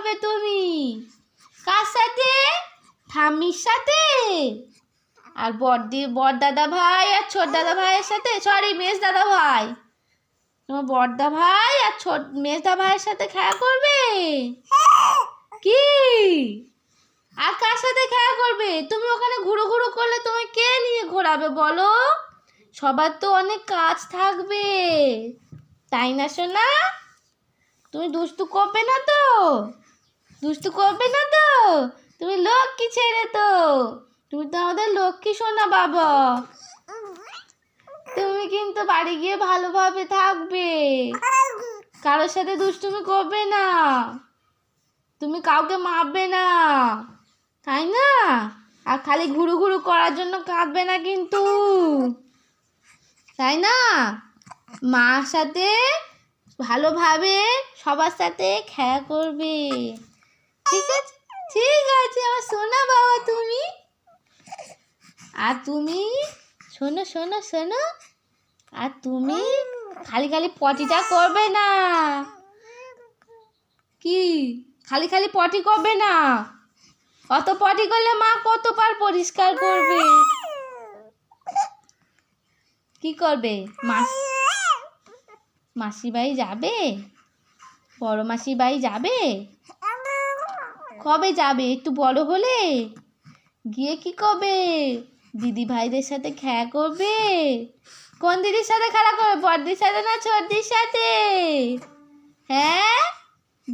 করবে তুমি? কার সাথে? ঠাম্মির সাথে? আর বড়দি বড় দাদা ভাই আর ছোট দাদা ভাইয়ের সাথে? সরি মেজ দাদা ভাই। তোমার বড়দা ভাই আর ছোট, মেজদা ভাইয়ের সাথে খেলা করবে? কি? আর কার সাথে খেলা করবে? তুমি ওখানে ঘুরো ঘুরো করলে তোমায় কে নিয়ে ঘোরাবে বলো? সবার তো অনেক কাজ থাকবে। তাই না, সোনা? তুমি দুষ্টু করবে না তো? দুষ্টু করবে না তো? তুমি লক্ষ্মী ছেড়ে তো। তুমি তো আমাদের লক্ষ্মী সোনা বাবা। তুমি কিন্তু বাড়ি গিয়ে ভালোভাবে থাকবে। কারোর সাথে দুষ্টুমি করবে না। তুমি কাউকে মারবে না। তাই না? আর খালি ঘুরু ঘুরু করার জন্য কাঁদবে না কিন্তু। তাই না? মার সাথে ভালোভাবে সবার সাথে খেলা করবে। ঠিক আছে ঠিক আছে, আমার সোনা বাবা তুমি। আর তুমি, শোনো শোনো শোনো। আর তুমি খালি খালি পটিটা করবে না। কি? খালি খালি পটি করবে না? অত পটি করলে মা কতবার পরিষ্কার করবে? কি করবে? মাস মাসি বাড়ি যাবে? বড় মাসি বাড়ি যাবে? কবে যাবে? একটু বড় হলে? গিয়ে কি করবে দিদি ভাইদের সাথে খেলা করবে? কোন দিদির সাথে খেলা করবে? বড়দির সাথে না ছোটদির সাথে? হ্যাঁ?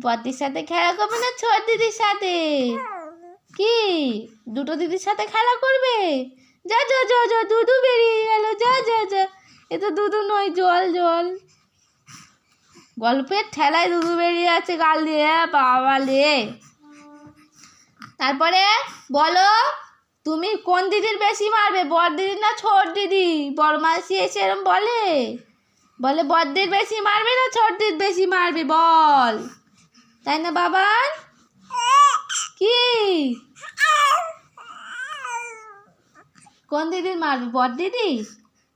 বড়দির সাথে খেলা করবে না ছোট দিদির সাথে? কি? দুটো দিদির সাথে খেলা করবে? যা যা যা যা, দুধু বেরিয়ে গেল। যা যা যা। এ তো দুধু নয়, জল জল। গল্পের ঠেলায় দুধু বেরিয়ে আছে গাল দিয়ে। বাবা লে তারপরে বলো, তুমি কোন দিদির বেশি মারবে বড় দিদি না ছোট দিদি? বড় মাসি এসে এরম বলে? বলে বড়দির বেশি মারবে না ছোট দিদির বেশি মারবে, বল। তাই না বাবান কি? কোন দিদির মারবে বড় দিদি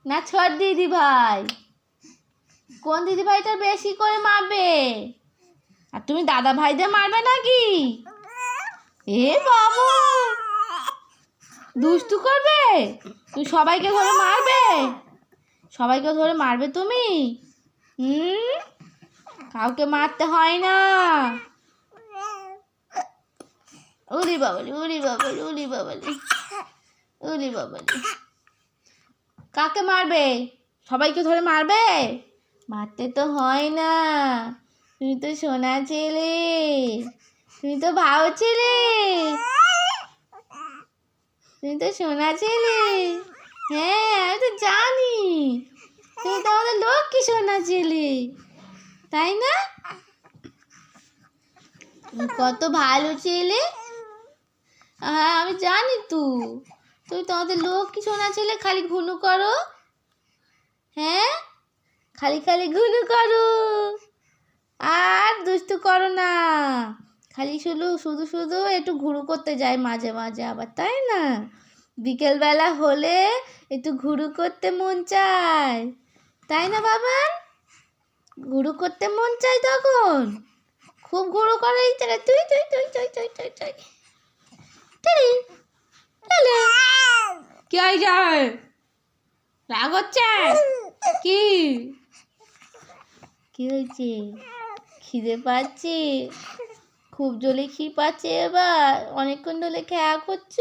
না ছোট দিদি ভাই? কোন দিদি ভাইটা বেশি করে মারবে? আর তুমি দাদা ভাইদের মারবে নাকি? এ বাবু! দুষ্টু করবে? তুই সবাইকে ধরে মারবে? সবাইকে ধরে মারবে তুমি? হুম? কাউকে মারতে হয় না। উলি বাবলি উলি বাবালি উলি বাবালি উলি বাবলি। কাকে মারবে? সবাইকে ধরে মারবে? মারতে তো হয় না। তুমি তো সোনা ছেলে। তুমি তো ভাও ছেলে। তুমি তো সোনা ছেলে। হ্যাঁ আমি তো জানি। তুমি তো আমাদের লক্ষ্মী সোনা ছেলে। তাই না? কত ভালো ছেলে। হ্যাঁ আমি জানি তো। তুমি তো আমাদের লক্ষ্মী সোনা ছেলে, খালি ঘুনু করো। হ্যাঁ খালি খালি ঘুনু করো। আর দুষ্টু করো না। খালি শুধু শুধু শুধু একটু ঘুরু করতে যায় মাঝে মাঝে আবার, তাই না? বিকেলবেলা হলে একটু ঘুরু করতে মন চায়। তাই না, বাবা? ঘুরু করতে মন চায় তখন? খুব ঘুরু করে এই তুই তুই তুই তুই তুই তুই তুই। কি হয়ে যায় রাগ হচ্ছে? কি? কি হয়েছে? খিদে পাচ্ছে? খুব জলে খি পাচ্ছে এবার, অনেকক্ষণ ধরে খেয়া করছ?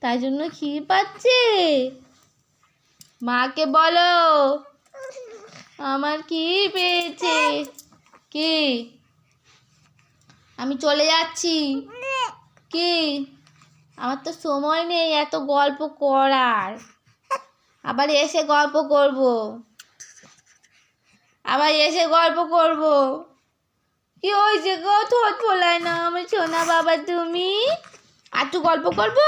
তাই জন্য খি পাচ্ছে মাকে বলো, আমার কি পেয়েছে। কি? আমি চলে যাচ্ছি। কি? আমার তো সময় নেই এত গল্প করার। আবার এসে গল্প করব। আবার এসে গল্প করব। কি হয়েছে গো ঠোঁট ফোলায় না আমার সোনা বাবা তুমি আর একটু গল্প করব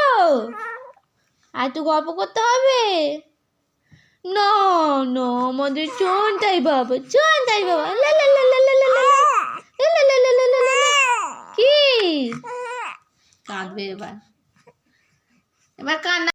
আর একটু গল্প করতে হবে না না আমাদের চোনটাই বাবা চোনটাই বাবা লা লা লা। কি কাঁদবে এবার এবার কান্না